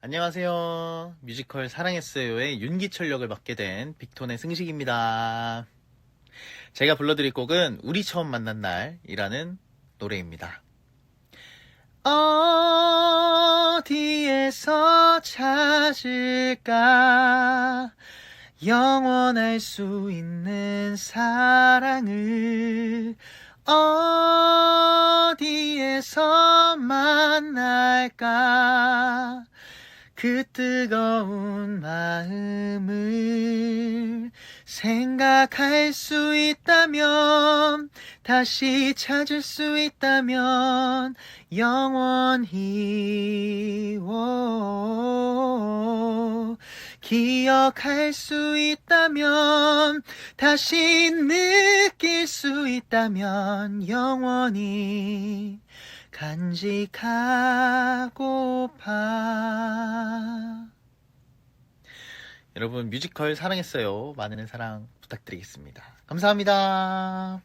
안녕하세요. 뮤지컬 사랑했어요의 윤기철 역을 맡게 된 빅톤의 승식입니다. 제가 불러드릴 곡은 우리 처음 만난 날이라는 노래입니다. 어디에서 찾을까 영원할 수 있는 사랑을 어디에서 만날까 그 뜨거운 마음을 생각할 수 있다면 다시 찾을 수 있다면 영원히 오, 기억할 수 있다면 다시 느낄 수 있다면 영원히 간직하고파. 여러분 뮤지컬 사랑했어요. 많은 사랑 부탁드리겠습니다. 감사합니다